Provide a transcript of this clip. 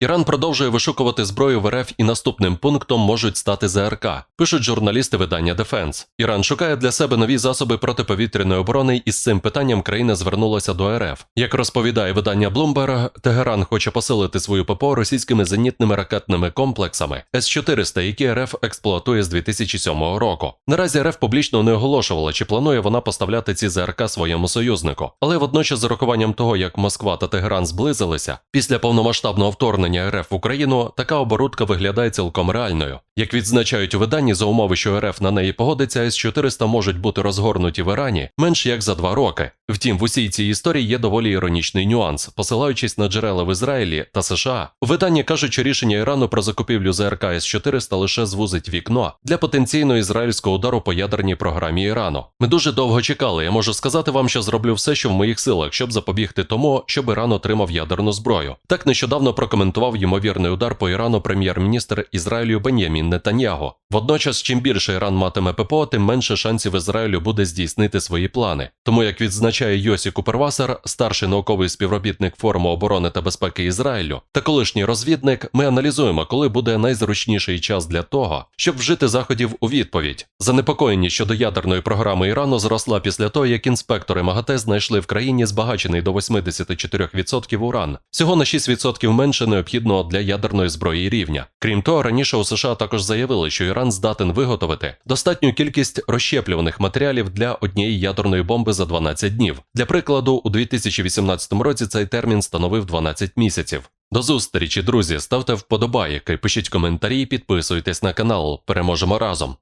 Іран продовжує вишукувати зброю в РФ і наступним пунктом можуть стати ЗРК. Пишуть журналісти видання Дефенс. Іран шукає для себе нові засоби протиповітряної оборони, і з цим питанням країна звернулася до РФ. Як розповідає видання Bloomberg, Тегеран хоче посилити свою ППО російськими зенітними ракетними комплексами С-400, які РФ експлуатує з 2007 року. Наразі РФ публічно не оголошувала, чи планує вона поставляти ці ЗРК своєму союзнику. Але водночас, з урахуванням того, як Москва та Тегеран зблизилися, після повномасштабного вторгнення РФ в Україну, така оборудка виглядає цілком реальною. Як відзначають у виданні, за умови, що РФ на неї погодиться, С-400 можуть бути розгорнуті в Ірані менш як за два роки. Втім, в усій цій історії є доволі іронічний нюанс, посилаючись на джерела в Ізраїлі та США. У виданні кажуть, що рішення Ірану про закупівлю ЗРК С-400 лише звузить вікно для потенційного ізраїльського удару по ядерній програмі Ірану. Ми дуже довго чекали. Я можу сказати вам, що зроблю все, що в моїх силах, щоб запобігти тому, щоб Іран отримав ядерну зброю. Так нещодавно прокоментував ймовірний удар по Ірану прем'єр-міністр Ізраїлю Бенємін Нетаньяго. Водночас, чим більше Іран матиме ППО, тим менше шансів Ізраїлю буде здійснити свої плани. Тому, як відзначає Йосі Купервасер, старший науковий співробітник форуму оборони та безпеки Ізраїлю та колишній розвідник, ми аналізуємо, коли буде найзручніший час для того, щоб вжити заходів у відповідь. Занепокоєнні щодо ядерної програми Ірану зросла після того, як інспектори МАГАТЕ знайшли в країні збагачений до 84% уран, всього на 6% менше необхідного для ядерної зброї рівня. Крім того, раніше у США також заявили, що Іран здатен виготовити достатню кількість розщеплюваних матеріалів для однієї ядерної бомби за 12 днів. Для прикладу, у 2018 році цей термін становив 12 місяців. До зустрічі, друзі! Ставте вподобайки, пишіть коментарі, підписуйтесь на канал. Переможемо разом.